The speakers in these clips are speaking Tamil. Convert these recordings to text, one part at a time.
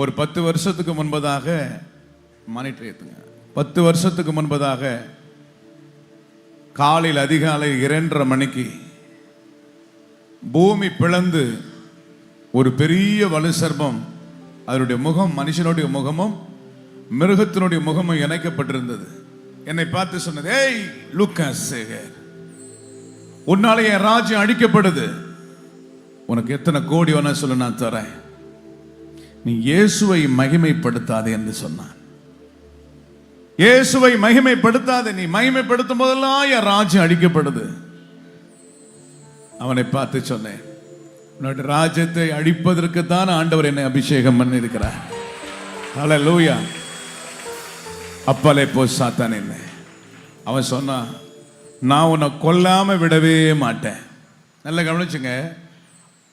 ஒரு பத்து வருஷத்துக்கு முன்பதாக மானிட்டர் ஏத்துங்க பத்து வருஷத்துக்கு முன்பதாக காலையில் அதிகாலை இரண்டரை மணிக்கு பூமி பிளந்து ஒரு பெரிய வலு சர்பம் அதனுடைய முகம் மனுஷனுடைய முகமும் மிருகத்தினுடைய முகமும் இணைக்கப்பட்டிருந்தது. என்னை பார்த்து சொன்னது ஏய் லூக்காஸ் சேகர் உன்னாலே என் ராஜ்யம் அழிக்கப்படுது. உனக்கு எத்தனை கோடி வேணா சொல்ல நான் தரேன். நீ இயேசுவை மகிமைப்படுத்தாதே என்று சொன்னான். இயேசுவை மகிமைப்படுத்தாதே நீ மகிமைப்படுத்தும் போதெல்லாம் என் ராஜ்யம் அழிக்கப்படுது. அவனை பார்த்து சொன்னேன் உன்னோட ராஜ்யத்தை அழிப்பதற்கு தான் ஆண்டவர் என்னை அபிஷேகம் பண்ணியிருக்கிறார். லூயா அப்பலே போ சாத்தான் என்ன. அவன் சொன்னான் நான் உன்னை கொல்லாமல் விடவே மாட்டேன். நல்லா கவனிச்சுங்க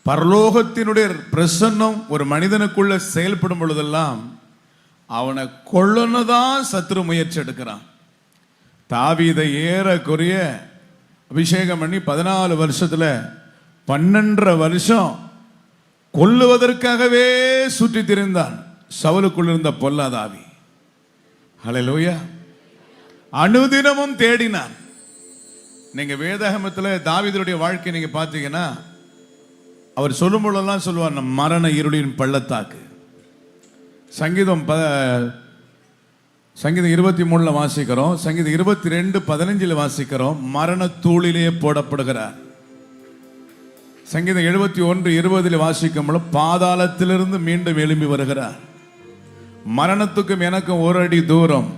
பரலோகத்தினுடைய பிரசன்னம் ஒரு மனிதனுக்குள்ள செயல்படும் பொழுதெல்லாம் அவனை கொல்லணுதான் சத்ரு முயற்சி எடுக்கிறான். தாவீதை ஏறக்குறைய அபிஷேகம் பண்ணி பதினாலு வருஷத்தில் பன்னெண்டரை வருஷம் கொல்லுவதற்காகவே சுற்றி திரிந்தான். சவுலுக்குள் இருந்த பொல்லாதாவி. லோயா அனுதினமும் தேடினான். நீங்கள் வேதாகமத்தில் தாவிதருடைய வாழ்க்கை நீங்கள் பார்த்தீங்கன்னா அவர் சொல்லும் பொழுதெல்லாம் சொல்லுவார் "நம் மரண இருளின் பள்ளத்தாக்கு. சங்கீதம் ப சங்கீதம் இருபத்தி மூணில் வாசிக்கிறோம். சங்கீதம் இருபத்தி ரெண்டு பதினஞ்சில் வாசிக்கிறோம். மரண தூளிலே போடப்படுகிறார். சங்கீதம் எழுபத்தி ஒன்று இருபதில் வாசிக்கும் பொழுது பாதாளத்திலிருந்து மீண்டும் எழும்பி வருகிறார். மரணத்துக்கும் எனக்கும் ஒரு அடி தூரம்.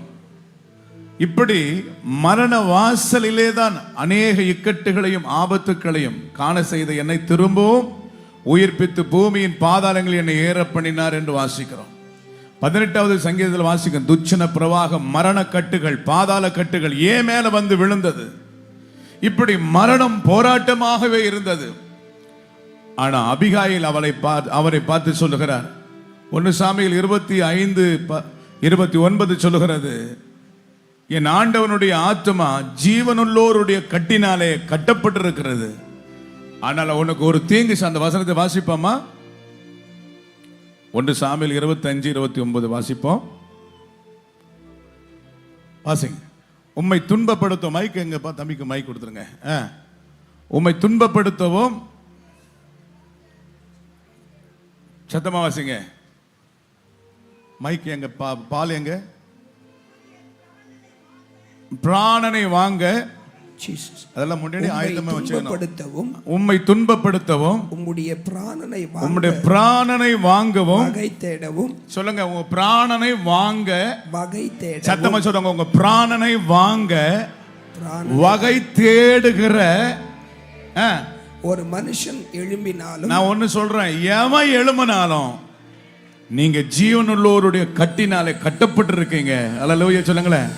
இப்படி மரண வாசலிலே தான் அநேக இக்கட்டுகளையும் ஆபத்துக்களையும் காண செய்த என்னை திரும்பவும் உயிர்ப்பித்து பூமியின் பாதாளங்கள் என்னை ஏற பண்ணினார் என்று வாசிக்கிறோம். பதினெட்டாவது சங்கீதத்தில் வாசிக்கும் துச்சன பிரவாகம் மரண கட்டுகள் பாதாள கட்டுகள் ஏன் மேல வந்து விழுந்தது. இப்படி மரணம் போராட்டமாகவே இருந்தது. ஆனா அபிகாயில் அவளை பார்த்து அவரை பார்த்து சொல்லுகிறார். ஒன்னு சாமியில் இருபத்தி ஐந்து ப- இருபத்தி ஒன்பது சொல்லுகிறது என் ஆண்டவனுடைய ஆத்மா ஜீவனுள்ளோருடைய கட்டினாலே கட்டப்பட்டிருக்கிறது. ஆனால் உனக்கு ஒரு தீங்கு அந்த வசனத்தை வாசிப்போமா? ஒன்று சாமியில் இருபத்தஞ்சு இருபத்தி ஒன்பது வாசிப்போம். வாசிங்க. உம்மை துன்பப்படுத்தும் மைக் எங்கப்பா தம்பிக்கு மைக் கொடுத்துருங்க. ஆ. உம்மை துன்பப்படுத்தவும் சத்தமா வாசிங்க. மைக் எங்க பா பால் எங்க? பிராணனை வாங்க அதெல்லாம் முன்னாடி ஆயுதமா வச்சுக்கணும். உம்மை துன்பப்படுத்தவும் உம்முடைய பிராணனை உம்முடைய பிராணனை வாங்கவும் வகை தேடவும் சொல்லுங்க உங்க பிராணனை வாங்க வகை தேடவும் சத்தமா சொல்லுங்க உங்க பிராணனை வாங்க வகை தேடுகிற ஒரு மனுஷன் எழும்பினாலும் நான் ஒண்ணு சொல்றேன் எவன் எழுமனாலும் நீங்க ஜீவனுள்ளோருடைய கட்டினாலே கட்டப்பட்டு இருக்கீங்க அல்ல சொல்லுங்களேன்.